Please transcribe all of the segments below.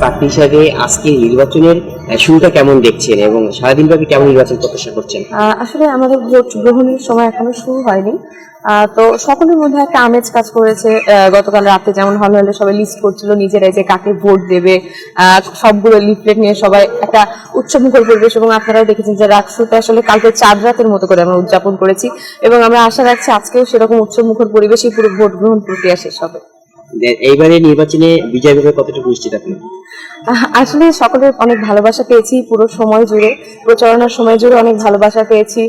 প্রার্থী হিসাবে আজকে নির্বাচনের শুরুটা কেমন দেখছেন এবং সারাদিন ব্যাপী কেমন নির্বাচন প্রত্যাশা করছেন? আসলে আমাদের ভোট গ্রহণের সময় এখনও শুরু হয়নি। তো সকলের মধ্যে একটা আমেজ কাজ করেছে। গতকাল রাতে যেমন হল হলে সবাই লিস্ট করছিল নিজেরাই যে কাকে ভোট দেবে। সবগুলো লিফলেট নিয়ে সবাই একটা উৎসবমুখর পরিবেশ এবং আপনারাও দেখেছেন যে রাকসুতে আসলে কালকে চাঁদ রাতের মতো করে আমরা উদযাপন করেছি এবং আমরা আশা রাখছি আজকেও সেরকম উৎসবমুখর পরিবেশই পুরো ভোট গ্রহণ প্রক্রিয়া শেষ হবে। এইবারে নির্বাচনে বিজয় ব্যাপারে কতটুকু নিশ্চিত আপনি আসলে সকলের অনেক ভালোবাসা পেয়েছি পুরো সময় জুড়ে প্রচারণার সময় জুড়ে অনেক ভালোবাসা পেয়েছি।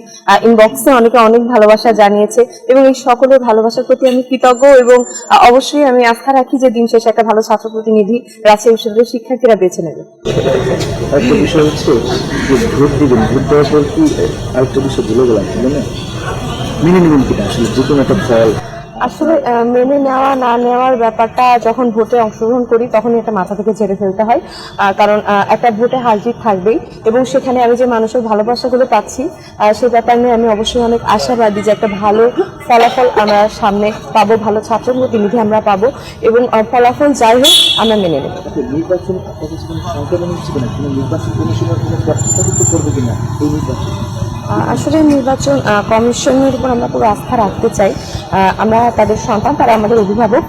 ইনবক্সে অনেকে অনেক ভালোবাসা জানিয়েছে এবং এই সকলের ভালোবাসার প্রতি আমি কৃতজ্ঞ এবং অবশ্যই আমি আস্থা রাখি যে দিন শেষে একটা ভালো ছাত্র প্রতিনিধি রাজশাহী বিশ্ববিদ্যালয়ের শিক্ষার্থীরা বেছে নেবে। একটা বিষয় হচ্ছে যে ভোট দিবেন ভোট দেওয়ার পর কি আরেকটা বিষয় ভুলে গেলাম মেনে নেবেন কিনা? আসলে যে কোনো একটা ফল আসলে মেনে নেওয়া না নেওয়ার ব্যাপারটা যখন ভোটে অংশগ্রহণ করি তখনই এটা মাথা থেকে ঝেড়ে ফেলতে হয়। কারণ একটা ভোটে হার জিত থাকবেই। এবং সেখানে আমি যে মানুষের ভালোবাসাগুলো পাচ্ছি সে ব্যাপার নিয়ে আমি অবশ্যই অনেক আশাবাদী যে একটা ভালো ফলাফল আমরা সামনে পাবো ভালো ছাত্র প্রতিনিধি আমরা পাবো। এবং ফলাফল যাই হোক আমরা মেনে নেব। আচ্ছা, নির্বাচন? আসলে নির্বাচন কমিশনের উপর আমরা পুরো আস্থা রাখতে চাই। আমরা তাদের সন্তান তারা আমাদের অভিভাবক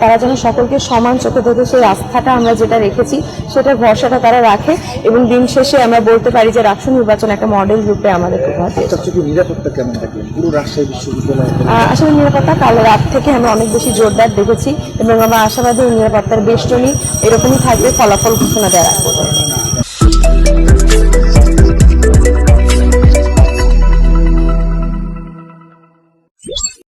তারা যেন সকলকে সমান চোখে দেখে সেই আস্থাটা আমরা যেটা রেখেছি সেটার ভরসাটা তারা রাখে এবং দিন শেষে আমরা বলতে পারি যে রাষ্ট্র নির্বাচন একটা মডেল রূপে আমাদের উপহার দিয়েছে সবচেয়ে নিরাপত্তা কেমন থাকলেন পুরো রাজশাহী বিশ্ববিদ্যালয় আসলে নিরাপত্তা কাল রাত থেকে আমরা অনেক বেশি জোরদার দেখেছি এবং আমরা আশাবাদী নিরাপত্তার বেষ্টনী এরকমই থাকবে ফলাফল ঘোষণা দেওয়ার